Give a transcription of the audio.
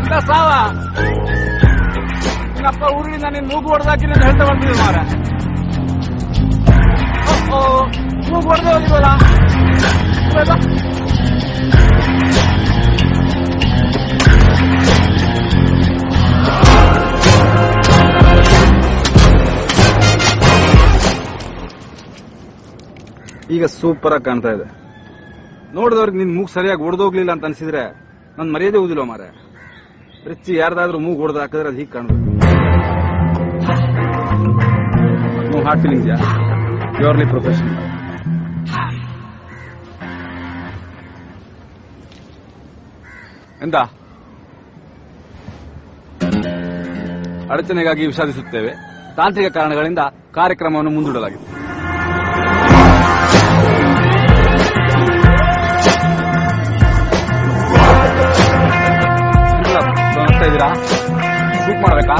ಇಲ್ಲ ಸಾವ. ನಿನ್ನಪ್ಪ ಊರಿನಿಂದ ನೀನು ಮೂಗು ಹೊಡೆದಾಕಿ ಅಂತ ಹೇಳ್ತಾ ಬರ್ತಿದ್ದೆ ಮಾರ ಮೂಗು ಹೊಡೆದೇ ಹೋಗಿಲ್ವಲ್ಲ ಈಗ ಸೂಪರ್ ಆಗಿ ಕಾಣ್ತಾ ಇದೆ. ನೋಡಿದವ್ರಿಗೆ ನಿನ್ ಮೂಗ್ ಸರಿಯಾಗಿ ಹೊಡೆದೋಗ್ಲಿಲ್ಲ ಅಂತ ಅನ್ಸಿದ್ರೆ ನನ್ ಮರ್ಯಾದೆ ಹೋದಿಲ್ಲ ಮಾರೆ ರಿಚ್ಚಿ ಯಾರ್ದಾದ್ರೂ ಮೂಗ್ ಹೊಡೆದ ಹಾಕಿದ್ರೆ ಅದು ಹೀಗೆ ಕಾಣ್ಬೇಕು. No hard feelings purely professional ಎಂತ ಅಡಚಣೆಗಾಗಿ ವಿಷಾದಿಸುತ್ತೇವೆ. ತಾಂತ್ರಿಕ ಕಾರಣಗಳಿಂದ ಕಾರ್ಯಕ್ರಮವನ್ನು ಮುಂದೂಡಲಾಗಿದೆ ಇದ್ದೀರಾ ಬುಕ್ ಮಾಡ್ಬೇಕಾ?